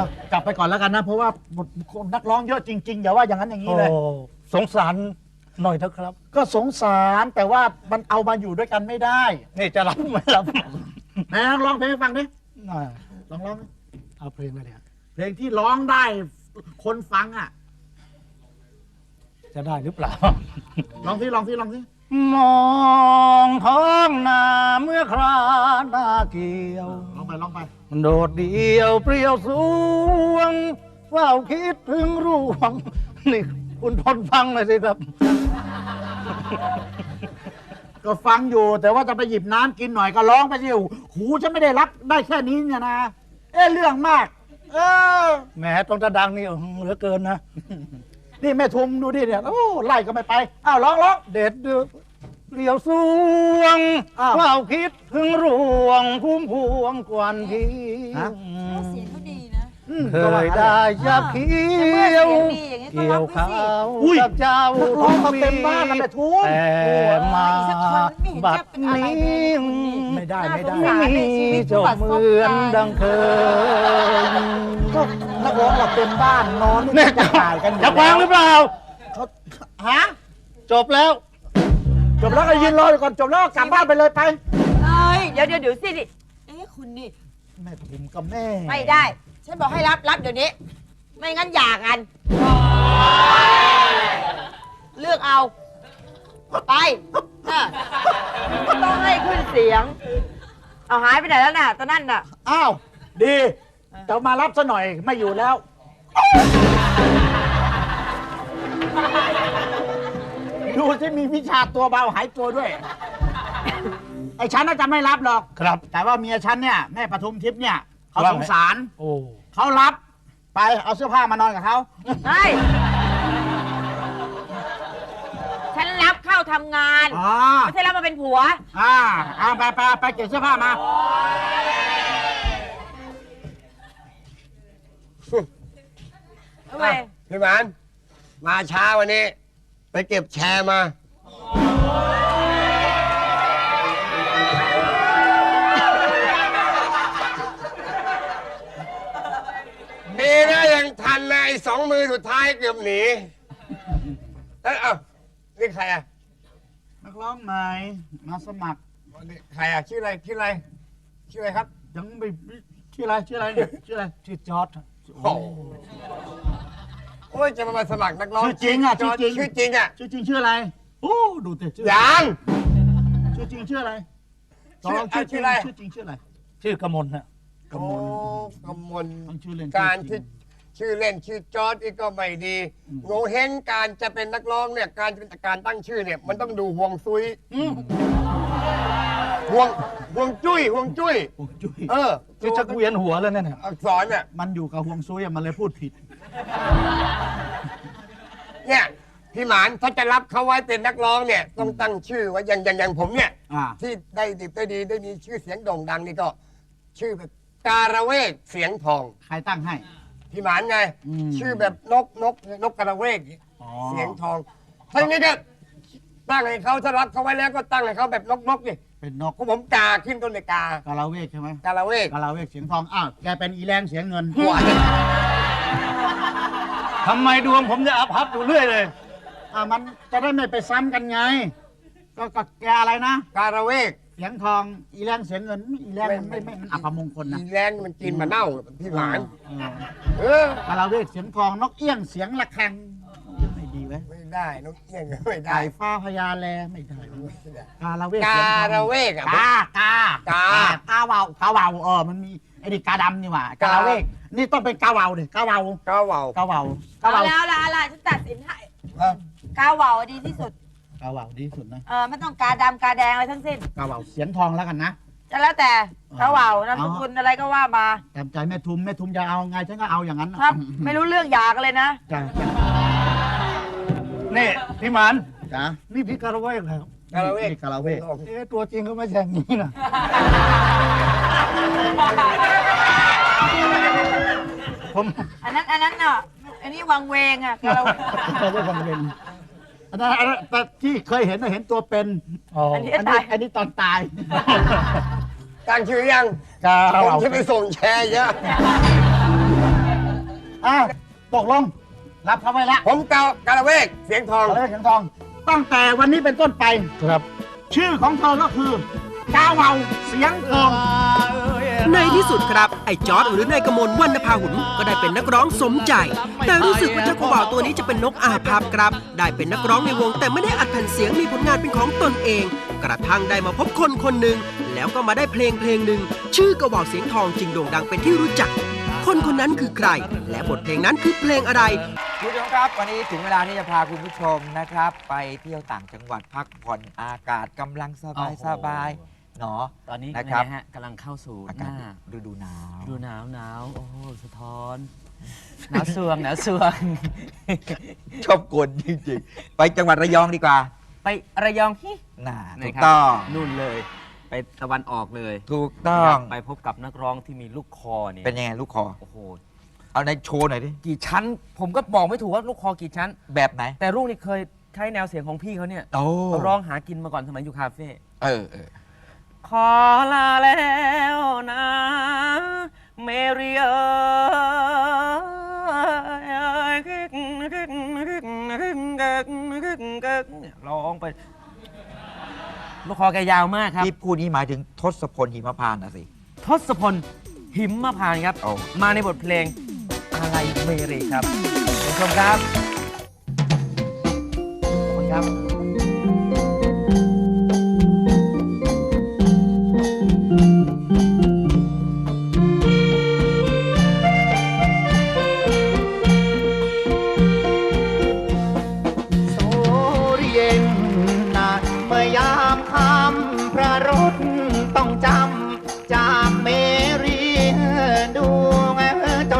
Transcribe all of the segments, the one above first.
อกลับไปก่อนแล้วกันนะ เพราะว่านักร้องเยอะจริงๆ อย่าว่าอย่างนั้นอย่างนี้โอ้เลยสงสารหน่อยเถอะครับ ก็สงสารแต่ว่ามันเอามาอยู่ด้วยกันไม่ได้นี่จะรับไม่รับไหนะร้องเพลงให้ฟังดิอ่าลองร้องดิเอาเพลงอะไรเนี่ยเพลงที่ร้องได้คนฟังอะจะได้หรือเปล่า ลองที่ลองที่ลองที่มองท้องนาเมื่อคราหน้าเกี่ยว ลองไปลองไปมัน โดดเดียวเปรี้ยวสวงเฝ้าคิดถึงร่วง นี่คุณทนฟังหน่อยสิครับ ก็ฟังอยู่ แต่ว่าจะไปหยิบน้ำกินหน่อยก็ร้องไปสิหูฉันไม่ได้รับได้แค่นี้เนี่ยนะ เอ้เรื่องมาก เออ แหมต้องจะดังนี่อื้อหือเหลือเกินนะ นี่แม่ทุมดูดิเนี่ย โอ้ไล่ก็ไม่ไป อ้าวร้องร้อง เด็ด เดือเปรี้ยวสวงอ้าว เฝ้าคิดถึงร่วงพุ่มพวงกวนทีฮะเสียงเขาดีนะอืมเคก็ว่ายได้ยับเขียวเสียงดีอย่างนี้ก็เกี่ยรัวบไปข้าสิวอุ้ย กับเจ้านักร้องมาเต็มบ้านแล้วแม่ทุมแต่มาอีกสักคนไม่เห็นบัดจะเป็นอะไรนี้เลยคนนี้ไม่ได้ไม่ได้น่าสงสารไม่มีเจ้าเหมือนดังเคยก็นักร้องเราเต็มบ้านนอนเนี่ยจะถ่ายกันอยู่จะวางหรือเปล่าเขาฮะจบแล้ว จบแล้วก็ยืนรออยู่ก่อนจบแล้วก็กลับบ้านไปเลยไป เอ้ยเดี๋ยวเดี๋ยวเดี๋ยวสิดิเอ๊ะคุณนี่แม่ทุมกับแม่ไม่ได้ ฉันบอกให้รับรับเดี๋ยวนี้ ไม่งั้นหย่ากัน เลือกเอา ไปอะต้องให้ขึ้นเสียง เอาหายไปไหนแล้วน่ะตอนนั้นน่ะ อ้าวดีจะมารับซะหน่อยไม่อยู่แล้ว ดูที่มีวิชาตัวเบาหายตัวด้วย ไอ้ฉันน่าจะไม่รับหรอก ครับ แต่ว่าเมียฉันเนี่ยแม่ปทุมทิพย์เนี่ยเขาว่าสไงงสาร โอ้เขารับไปเอาเสื้อผ้ามานอนกับเขาใช่ฉันรับเข้าทำงานอ๋อไม่ใช่รับมาเป็นผัว อ่าเอาไปไปไปเก็บเสื้อผ้ามา ทำไมพี่หมานมาช้าวันนี้ไป เก็บแชร์มา ดีนะยังทันนะไอ้สองมือสุดท้ายเกือบหนีเอ้ยเอ้านี่ใครอะนักร้องใหม่มาสมัครนี่ใครอะชื่ออะไรชื่ออะไรชื่ออะไรครับ ยังไม่ชื่ออะไรชื่ออะไรเนี่ยชื่ออะไรชื่อจอร์ดโอ้โห โอ้ยจะมาสมัครนักร้องชื่อจริงอะชื่อจริง ชื่อจริงอะชื่อจริงชื่ออะไรโอ้ดูแต่ชื่อยังชื่อจริงชื่ออะไรชื่อลองชื่อจริชื่งออะไรชื่อจริงชื่ออะไรชื่อกมลนะกมลโอ้กมลต้องชื่อเล่นการชื่ที่อจริง ชื่อเล่นชื่อจอร์ดอีกก็ไม่ดีอืม โงเฮงการจะเป็นนักร้องเนี่ยการเป็นการตั้งชื่อเนี่ยมันต้องดูห่วงซุยอืมห่วงห่วงจุ้ยห่วงจุ้ยโอ้จุ้ยเออจะชักเวียนหัวแล้วเนี่ยอักษรเนี่ยมันอยู่กับห่วงซุยอะมันเลยพูดผิด เนี่ยพี่หมานถ้าจะรับเขาไว้เป็นนักร้องเนี่ยต้องตั้งชื่อไว้อย่างอย่างอย่างผมเนี่ยอ่า ที่ได้ดิบได้ดีได้มีชื่อเสียงโด่งดังนี่ก็ ชื่อแบบการะเวกเสียงทอง ใครตั้งให้ พี่หมานไง อืมชื่อแบบนกนกนกกระเวกอ๋อ เสียงทองทั้งนี้ก็ตั้งให้เขาถ้ารับเขาไว้แล้วก็ตั้งให้เขาแบบนกนกนี่เป็นนกเพราะผมกาขึ้นต้นในกากาลาเวกใช่ไหมกาละเวกกาลาเวกเสียงทองอ้าวแกเป็นอีแรงเสียงเงินหัว ทำไมดวงผมจะอับพับอยู่เรื่อยเลย อ่ามันจะได้ไม่ไปซ้ำกันไง ก็ก็แกอะไรนะ กาละเวกเสียงทอง อีแรงเสียงเงิน อีแรงมันไม่ไม่มันอัปมงคลนะอีแรงมันกินมาเน่าพี่หมาน เออเออ กาลาเวกเสียงทองนกเอี้ยงเสียงระฆังไม่ดีเว้ยไม่ได้นกเอี้ยงก็ไม่ได้ ไก่ฟ้าพญาแลไม่ได้เว้ยกาลาเวกกาเสียงทองละเวกอะ กากากากาเวากาเวาเออมันมีไอ้ นี่กาดำนี่หว่ากาลาเวกนี่ต้องเป็นกาเวาดิกาเวากาเหว่าวกาเวากาเอาเวาแล้วละละฉันตัดสินให้เอ้ากาเหว่าดีที่สุด กาเวาดีที่สุดนะเออไม่ต้องกาดำกาแดงอะไรทั้งสิ้นกาเวาเสียงทองแล้วกันนะจะแล้วแต่กาเหว่านามสกุลอะไรก็ว่ามาตามใจแม่ทุมแม่ทุมจะเอาไงฉันก็เอาอย่างนั้นครับ ไม่รู้เรื่องหยากันเลยนะจ้ะนี่พี่หมานจ้ะนี่พี่การะเวกเหรอกาละเวก นี่กาลาเวกเอ๊ะตัวจริงก็ไม่ใช่อย่างนี้นะ ผมอันนั้นอันนั้นน่ะอันนี้วังเวงอะกาละเวงไม่ได้ฟังเป็นอันนั้นอันนั้นแต่ที่เคยเห็นน่ะเห็นตัวเป็นอ๋ออันนี้อันนี้อันนี้ตอนตายตั้งชื่อยังกาผมเวาจะไปส่งแชร์เยอะอะตกลง รับเขาไว้ละผมเกากาละเวกเสียงทองเอาเลยเสียงทอง ตั้งแต่วันนี้เป็นต้นไปครับ ชื่อของเธอก็คือ กาวาวเสียงทอง ในที่สุดครับ ไอ้จอร์ดหรือนายกมลวรรณพาหุนก็ได้เป็นนักร้องสมใจ แต่รู้สึกว่าเจ้ากระบ่าวตัวนี้จะเป็นนกอาภัพครับ ได้เป็นนักร้องในวง แต่ไม่ได้อัดแผ่นเสียงมีผลงานเป็นของตนเอง กระทั่งได้มาพบคนคนหนึ่งแล้วก็มาได้เพลงเพลงหนึ่งชื่อกระบ่าวเสียงทองจึงโด่งดังเป็นที่รู้จัก คนคนนั้นคือใคร และบทเพลงนั้นคือเพลงอะไรคุณผู้ชมครับ วันนี้ถึงเวลาที่จะพาคุณผู้ชมนะครับ ไปเที่ยวต่างจังหวัดพักผ่อนอากาศกำลังสบายโอ้โหสบาย เนาะ ตอนนี้นะนะคครัรับ บฮะกำลังเข้าสู่อาหกาศน้าฤดูหนาวดูหนาวหนาวโอ้โหสะท้อนหนาวสวงหนาวสวงชอบกลจริงๆ ไปจังหวัดระยองดีกว่าไประยองฮิน่านะถูกครับต้อง นู่นเลย ไปตะวันออกเลยถูกต้องไปพบกับนักร้องที่มีลูกคอเนี่ยเป็นยังไงลูกคอ โอ้โหเอาในโชว์หน่อยดิกี่ชั้น ผมก็บอกไม่ถูกว่าลูกคอกี่ชั้น แบบไหนแต่ลูกนี่เคยใช้แนวเสียงของพี่เขาเนี่ยโอ้เขาร้องหากินมาก่อนสมัยอยู่คาเฟ่เออเออ ขอลาแล้วนะ เมรีเอยร้องไปลูกคอแกยาวมากครับ ที่พูดนี้หมายถึงทศพลหิมพานต์นะสิ ทศพลหิมพานต์ครับ โอ้ มาในบทเพลงอะไรเมรีครับคุณผู้ชมครับขอบคุณครับ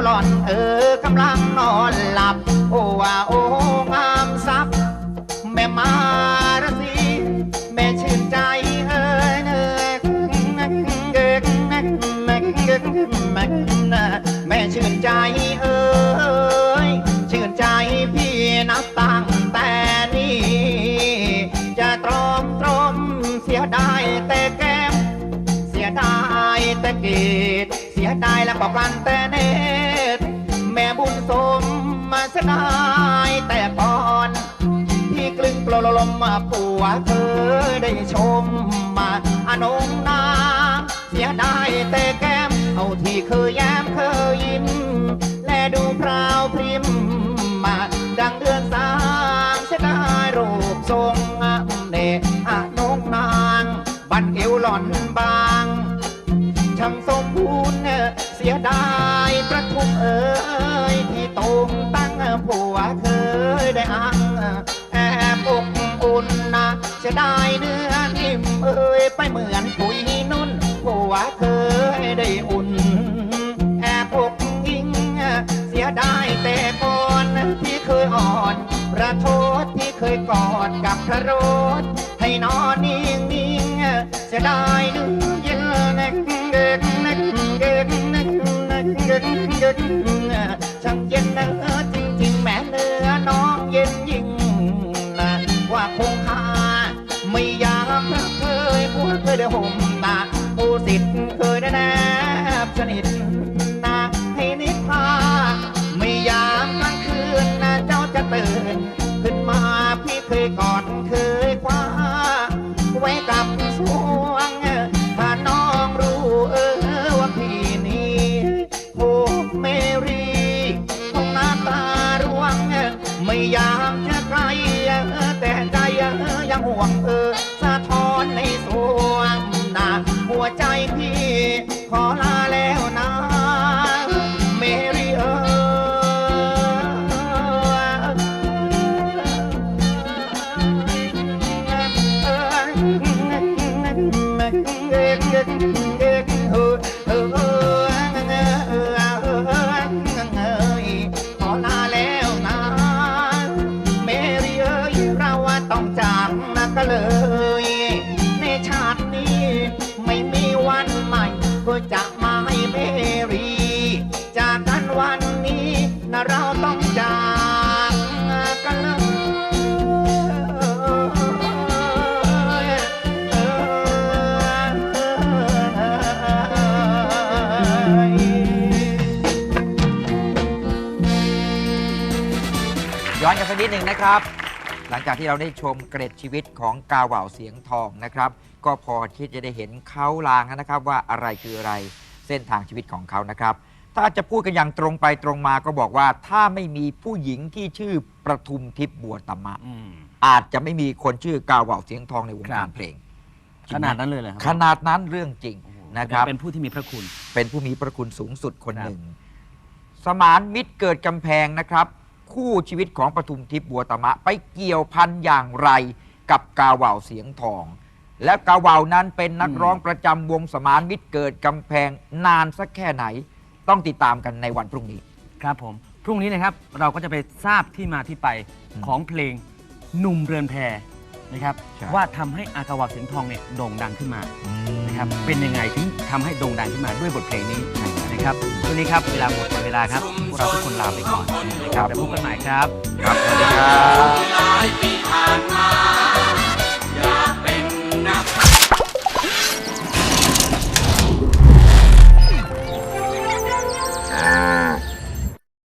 ล่อนเออกำลังนอนหลับ โอ้ว่าโอ้งามซับแม่มารสีแม่ชื่นใจเอ้ยเนกเกกแม่ชื่นใจเอ้ยชื่นใจพี่นับตั้งแต่นี้ จะตรอมตรมเสียดายแต่แก้ม เสียดายแต่เกตเสีย ดายแล้วก็กลันแต่เนตรแม่บุญสมมาสียดายแต่ก่อนที่กลึงกลลลมมาผัวเคยได้ชมมาอนงนางเสียดายแต่แก้ม เอาที่เคยแย้มเคยยิ้ม และดูพราวพริมมาดังเดือนสา ยได้อังแอบอกอุ่นนะเสียดายเนื้อนิ่มเอ่ยไปเหมือนปุ๋ยนุ่นผัวเคยได้อุ่น แอบอกยิงเสียดายแต่ก่อนที่เคยอ่อนประโทษที่เคยกอดกับพระรสให้นอนนิ่งนิ่งเสียดายเนื้อเย็นนักเกิดนักเกิดนักนักเกิดเกิ หนึ่งนะครับ หลังจากที่เราได้ชมเกร็ดชีวิตของกาเหว่าเสียงทองนะครับ ก็พอที่จะได้เห็นเขาลางนะครับ ว่าอะไรคืออะไรเส้นทางชีวิตของเขานะครับ ถ้าจะพูดกันอย่างตรงไปตรงมาก็บอกว่าถ้าไม่มีผู้หญิงที่ชื่อประทุมทิพย์บัวตมะ อืม อาจจะไม่มีคนชื่อกาเหว่าเสียงทองในวงครัการบเพลงขนาดนั้นเลยเหรอครัขนาดนั้นเรื่องจริงโอ้โหนะครับ เป็นผู้ที่มีพระคุณ เป็นผู้มีพระคุณสูงสุดคนครับหนึ่ง สมานมิตรเกิดกำแพงนะครับ คู่ชีวิตของปทุมทิพย์บัวตมะ ไปเกี่ยวพันอย่างไรกับกาเหว่าเสียงทอง และกาเหว่านั้นเป็นนักร้องประจำวงสมานมิตรเกิดกำแพงนานสักแค่ไหน ต้องติดตามกันในวันพรุ่งนี้ ครับผม พรุ่งนี้นะครับเราก็จะไปทราบที่มาที่ไปของเพลงหนุ่มเรือนแพ นะครับใช่ว่าทำให้อากาวาเสียงทองเนี่ยโด่งดังขึ้นมานะครับเป็นยังไงถึงทำให้โด่งดังขึ้นมาด้วยบทเพลงนี้นะครับวันนี้ครับเวลาหมดหมดเวลาครับพวกเราทุกคนลาไปก่อนนะครับแล้วพบกันใหม่ครับ ครับสวัสดีครับ